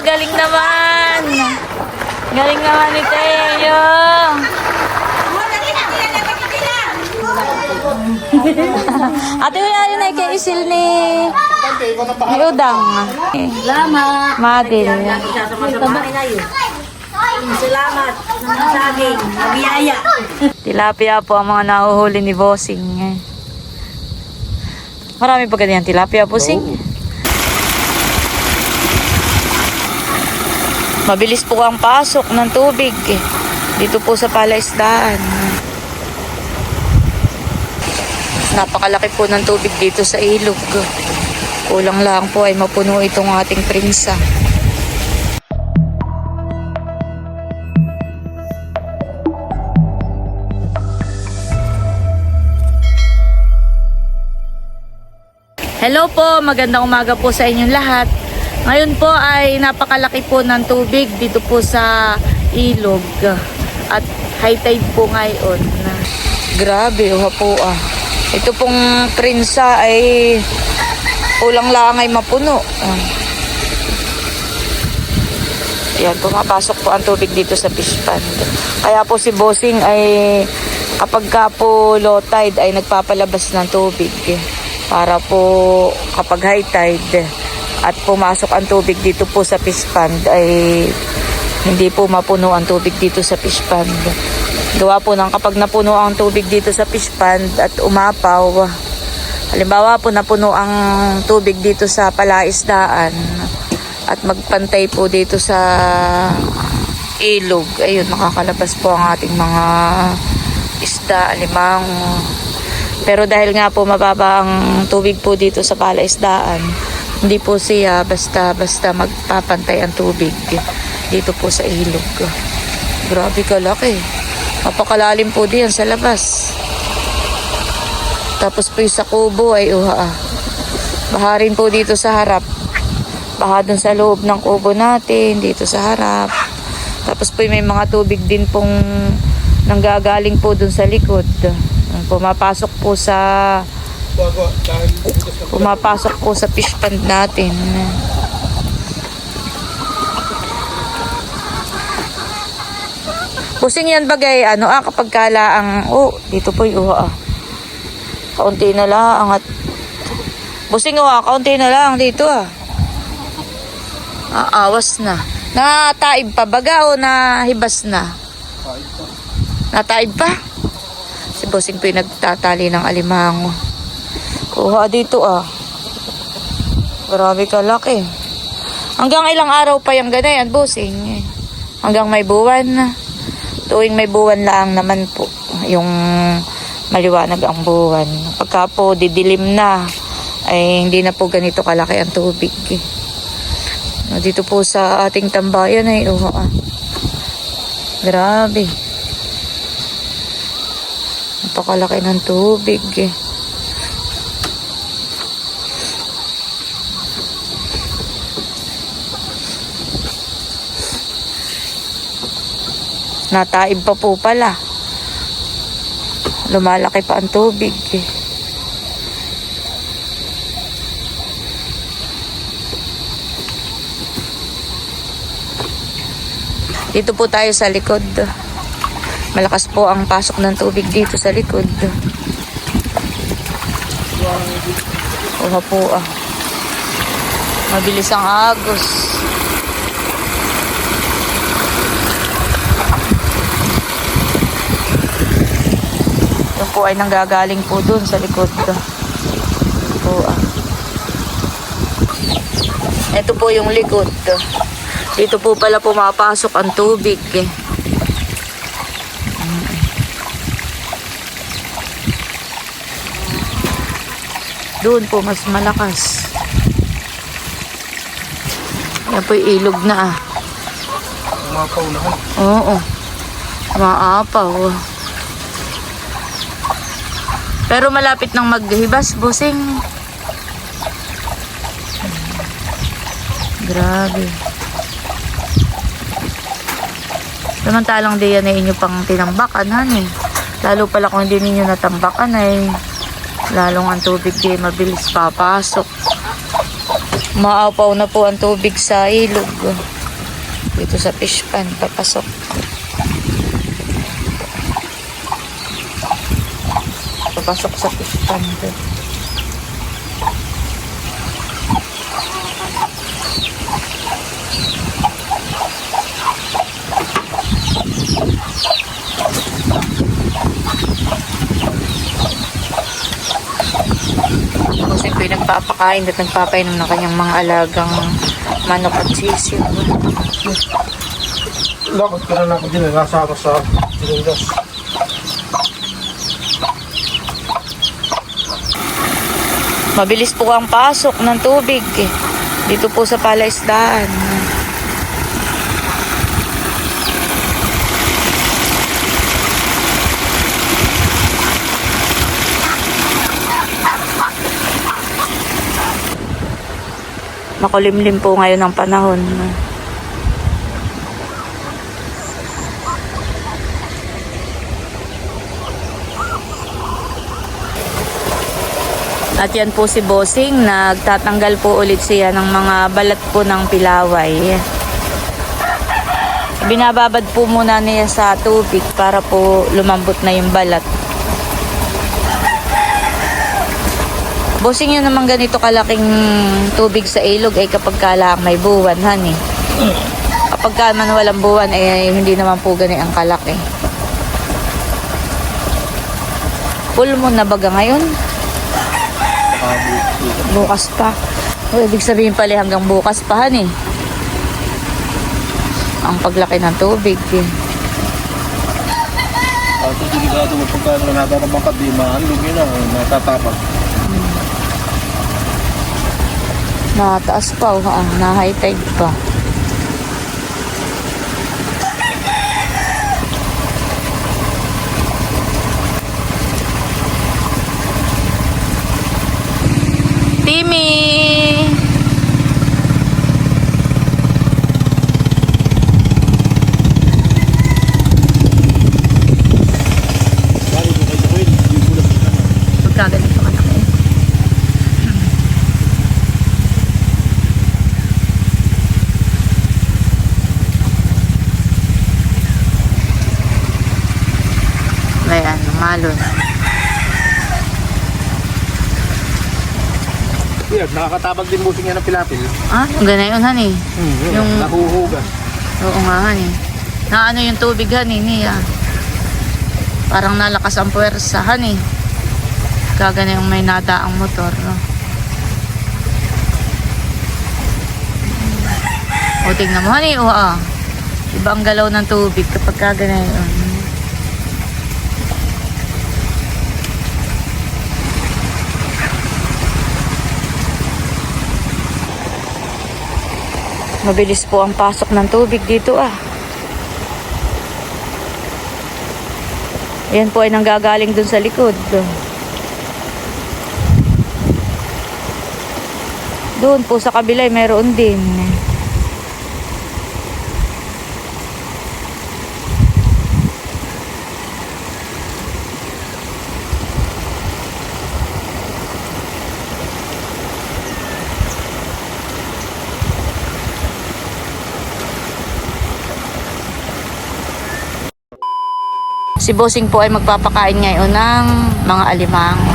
galing naman. Galing naman ni Teo. Ate, wala yun ay kay isil ni... Ni Udang. Salamat. Madil. Salamat. Naman saging. Nabiyaya. Tilapia po ang mga nahuhuli ni Bossing. Marami pa ganyan tilapia, Bossing. Mabilis po ang pasok ng tubig eh. dito po sa palaisdaan. Napakalaki po ng tubig dito sa ilog. Kulang lang po ay mapuno itong ating prinsa. Hello po, magandang umaga po sa inyong lahat. Ngayon po ay napakalaki po ng tubig dito po sa ilog. At high tide po ngayon. Grabe, uha po ah. Ito pong prinsa ay ulang lang ay mapuno. Ah. Ayan, pumapasok po ang tubig dito sa fish pond. Kaya po si Bossing ay kapag ka po low tide ay nagpapalabas ng tubig para po kapag high tide at pumasok ang tubig dito po sa fish pond ay hindi po mapuno ang tubig dito sa fish pond. Gawa po ng kapag napuno ang tubig dito sa fish pond at umapaw, halimbawa po napuno ang tubig dito sa palaisdaan at magpantay po dito sa ilog, ayun, makakalabas po ang ating mga isda, alimang. Pero dahil nga po mababa ang tubig po dito sa palaisdaan, hindi po siya basta-basta magpapantay ang tubig dito po sa ilog. Grabe kalaki. Napakalalim po diyan sa labas. Tapos po yung sa kubo ay uha. ah. Baha rin po dito sa harap. Baha dun sa loob ng kubo natin, dito sa harap. Tapos po may mga tubig din pong nanggagaling po dun sa likod. Pumapasok po sa pumapasok po sa fish pond natin. Busing yan bagay, ano ah, kapag kala ang, oh, dito po yung uha ah. Kaunti na lang at, busing uha, kaunti na lang dito ah. Ah, awas na. Nataib pa baga o nahibas na? Nataib pa? Si Bossing po yung nagtatali ng alimango. Kuha dito ah. Grabe kalaki. Hanggang ilang araw pa yung ganayan, Bossing? Hanggang may buwan na. Tuwing may buwan lang naman po. Yung maliwanag ang buwan. Pagka po didilim na, ay hindi na po ganito kalaki ang tubig. eh. Dito po sa ating tambayan ay oh, ah. Grabe. Napakalaki ng tubig eh. Nataib pa po pala. Lumalaki pa ang tubig eh. Dito po tayo sa likod. Malakas po ang pasok ng tubig dito sa likod. Kuha po ah. Mabilis ang agos. Po ay nanggagaling po dun sa likod. Po ah. Ito po yung likod. Dito po pala pumapasok ang tubig eh. Doon po mas malakas. Yan po ilog na ah. Umapaw na ka. Oo. Maapaw. Pero malapit nang maghibas, busing. Grabe. Samantalang di yan ay inyo pang tinambakan, hani. Lalo pala kung hindi ninyo natambakan ay lalong ang tubig di mabilis papasok. Maapaw na po ang tubig sa ilog. Dito sa fish pan, papasok. Papasok sa pan. Kasi po yung nagpapakain at nagpapainom ng kanyang mga alagang manok at sisiw. Lakot ka na ako din. Nasa ako sa Pilindas. Mabilis po ang pasok ng tubig eh. Dito po sa palaisdaan. Makulimlim po ngayon ang panahon. At yan po si Bossing, nagtatanggal po ulit siya ng mga balat po ng pilaway. Binababad po muna niya sa tubig para po lumambot na yung balat. Bossing yun naman ganito kalaking tubig sa ilog ay kapag kala may buwan, honey. Kapag ka man walang buwan, eh hindi naman po gani ang kalaki. Full moon na baga ngayon? Bukas pa. O, ibig sabihin pala hanggang bukas pa, han eh. Ang paglaki ng tubig eh. At ito delikado mo pagka nanatarabang ka, di maanlog yun ang natatapag. Nataas pa, oh, na high tide pa. Timmy! Bali ko kayo Will, yung bulat na naman. Pagkaganito ka na kayo. May ano, malon. Yeah, busing yan ng pilapil. Ah, yung ganayon, honey. Hmm, yun, Yung- nahuhugas. Oo nga, honey. Na ano yung tubig, honey, niya. Parang nalakas ang puwersa, honey. Kagana yung may nata ang motor, no? O, tingnan mo, honey, o, ah. Iba ang galaw ng tubig kapag kagana yun. Mabilis po ang pasok ng tubig dito ah. Yan po ay nanggagaling dun sa likod. Doon po sa kabila ay meron din. Si Bossing po ay magpapakain ngayon ng mga alimango.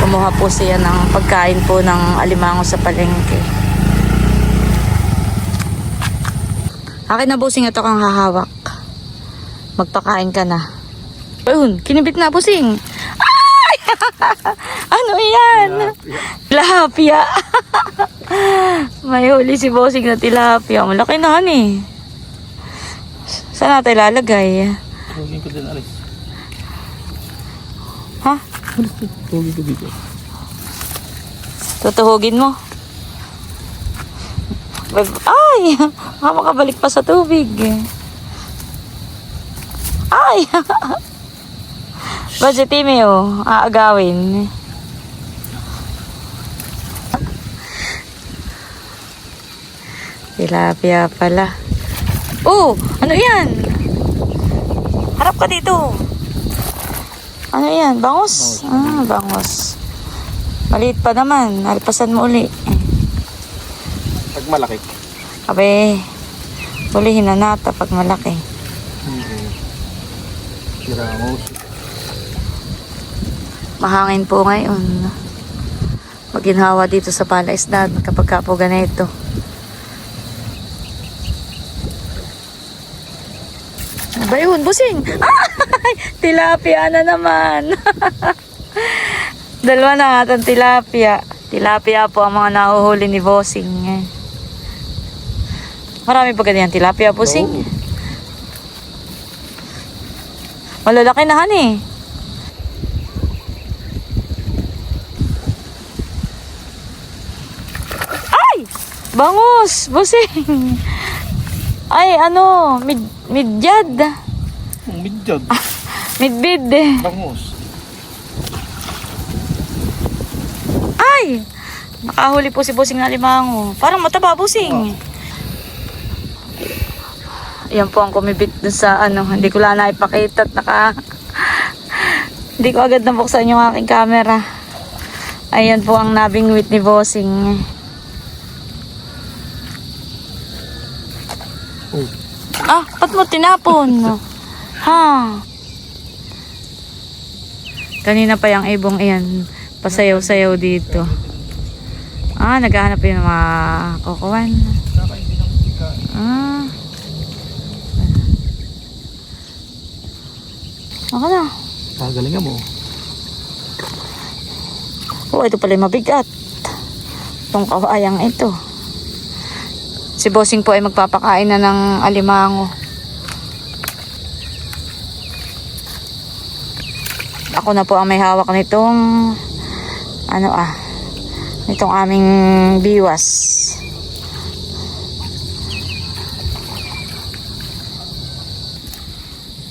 Kumuha po siya ng pagkain po ng alimango sa palengke. Akin na Bossing ito kang hahawak. Magpakain ka na. Ayun, kinibit na Bossing. Ay! ano yan? Tilapia. May huli si Bossing na tilapia. Malaki na eh. Saan natin ilalagay? Tugin ko din, Alis. Ha? Tugin ko dito. Tutuhugin mo. Ay! Baka makabalik pa sa tubig. Ay! Ba si Timmy oh, aagawin. Tilapia pala. Oh! Ano yan? Harap ka dito. Ano yan? Bangos? Ah, bangos. Maliit pa naman. Alpasan mo uli. Pag malaki. Abe, hulihin na nata pag malaki. Hmm. Kiramos. Mahangin po ngayon. Maginhawa dito sa palaisdad kapag ka po ganito. Ano ba yun? Busing! Ay! Tilapia na naman! Dalawa na nga itong tilapia. Tilapia po ang mga nahuhuli ni Bossing. Marami pa ganyan tilapia, Bossing. Oo. Malalaki na han eh. Ay! Bangus! Busing! Ay, ano, mid, midyad. Midyad. Midbid eh. Bangus. Ay! Nakahuli po si Busing na limango. Parang mataba, Busing. Yan po ang kumibit dun sa ano. Hindi ko lang naipakita at naka... Hindi ko agad nabuksan yung aking camera. Ayan po ang nabingwit ni Bossing. Oh. Ah, ba't mo tinapon? ha? Kanina pa yung ibong iyan. Pasayaw-sayaw dito. Ah, naghahanap yun ng mga kukuwan. Ah. Ako na. Kagalingan mo. Oh, ito pala yung mabigat. Itong kawayang ito. Si Bossing po ay magpapakain na ng alimango. Ako na po ang may hawak nitong ano ah nitong aming biwas.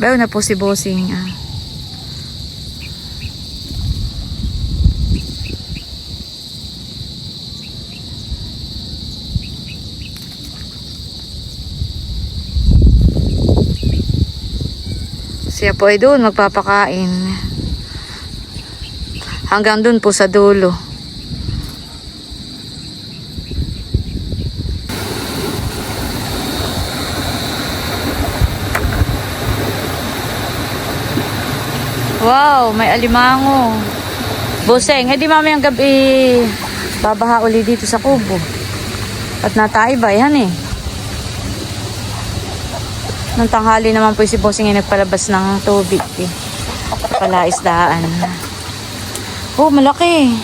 Bayo na po si Bossing ah. Siya po ay doon magpapakain. Hanggang doon po sa dulo. Wow, may alimango. Buseng, eh di mamayang gabi babaha uli dito sa kubo. At nataiba, yan eh. Nung tanghali naman po si Bossing ay nagpalabas ng tubig eh. Palaisdaan. Oh, malaki.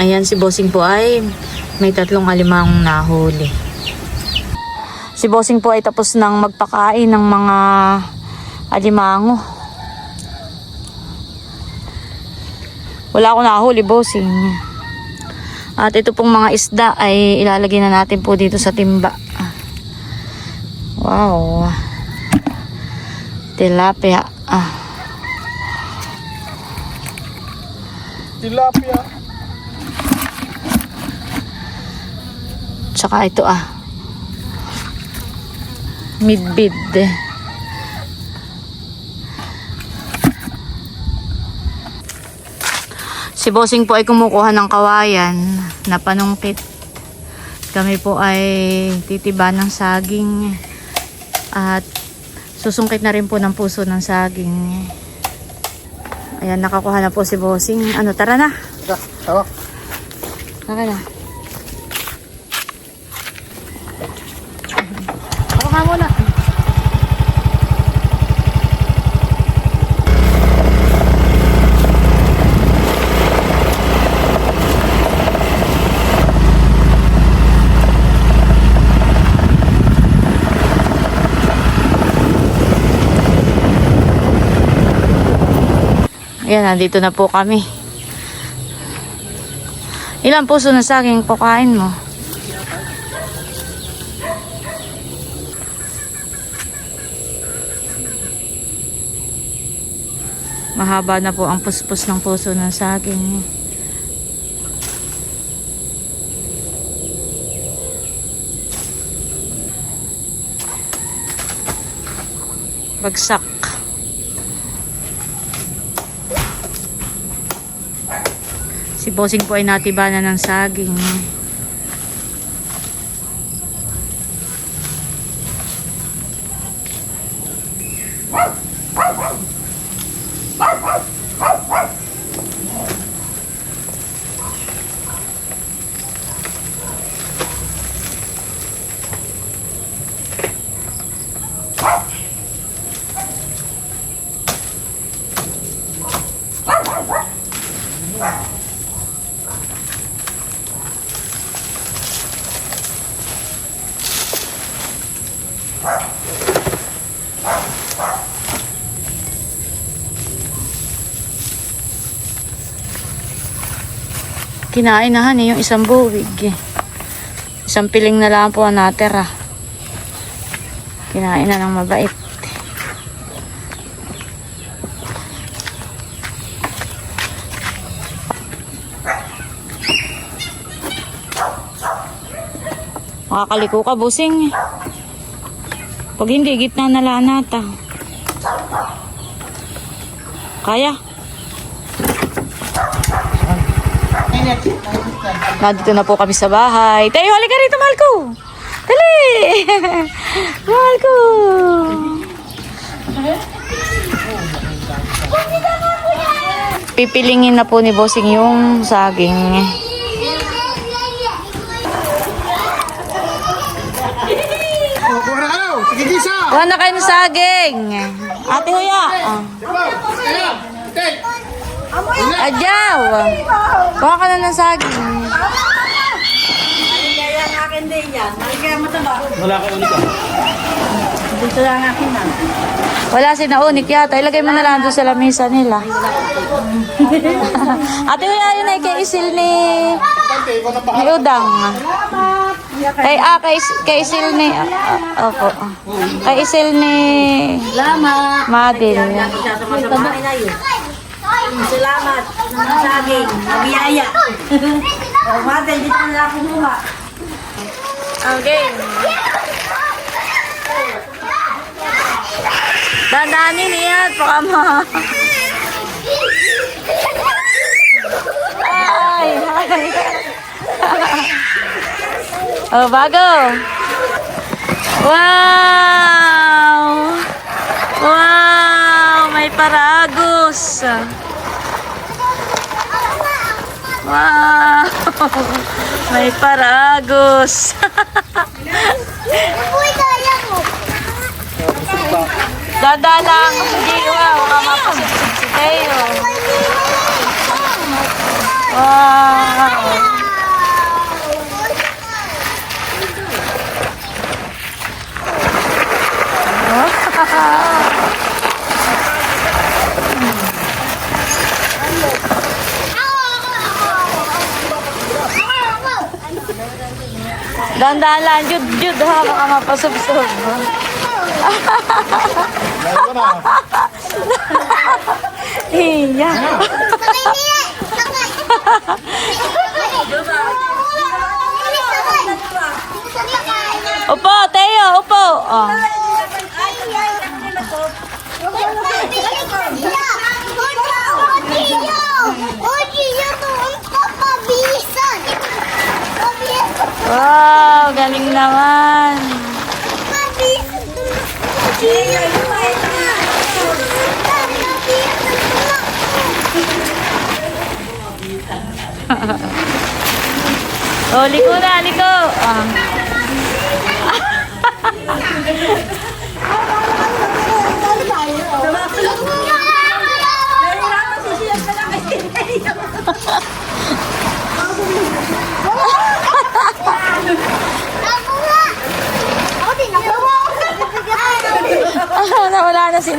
Ayan si Bossing po ay may tatlong alimang nahuli. Si Bossing po ay tapos nang magpakain ng mga alimango. Wala akong nahuli, bossing. At ito pong mga isda ay ilalagay na natin po dito sa timba. Wow. Tilapia. Ah. Tilapia. Tsaka ito ah. Midbid. Si Bossing po ay kumukuha ng kawayan na panungkit. Kami po ay titiba ng saging at susungkit na rin po ng puso ng saging. Ayan, nakakuha na po si Bossing. Ano, tara na. Tara, tawak. Tara na. Ako ka muna. Ayan, nandito na po kami. Ilang puso na saging pakain mo? Mahaba na po ang puspos ng puso ng saging. Bagsak. Si Bossing po ay natibana ng saging. Kinain na hani yung isang buwig. eh. Isang piling na lang po ang natira. Kinain na ng mabait. Makakaliko ka, busing. Pag hindi, gitna na lang nata. Kaya? Nandito na po kami sa bahay. Tayo, halika rito, mahal ko. Dali! mahal ko. Pipilingin na po ni Bossing yung saging. Kuha na kayo! Ng saging. Ate Huya. Oh. Adyaw. Kuha ka na ng saging. Ang akin din yan. Kaya mataba. Wala ka ulit ah. Dito lang akin na. Wala si Naunik yata. Ilagay mo na lang doon sa lamesa nila. Ate Huya, yun ay kay isil ni, ni. Udang. Kay, ah, kay, kay isil ni, ah, ah, opo. Kay isil ni. Isasama-samahin na yun. Salamat. Ng saging. Nabiyaya. O, Madel, dito na lang kumuha. Okay. Dandanin niya, baka ma... Ay, ay. oh, bago. Wow! Wow! May paragos. Wow! May paragos. Dada lang. Hindi wow. Baka mapasipsip si Teo. Wow! Dandan lang. Jud, jud ha. Baka mapasubsob. Iya. Upo, Teo. Upo. Oh. Wow, galing naman. Oh, liko na, liko. Ah. Nawala na si.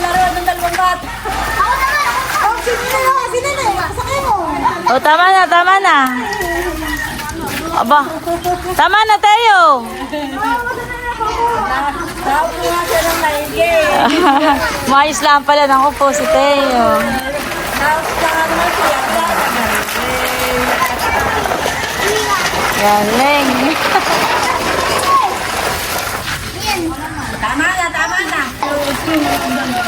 Laro ng dalawang bata. Oh, tama na, tama na. Aba. Tama na, Teo. Tawag ko nga siya ng maigi. Maayos lang pala ng upo si Teo. Tapos saka naman siya. Galing. Tama na, tama na.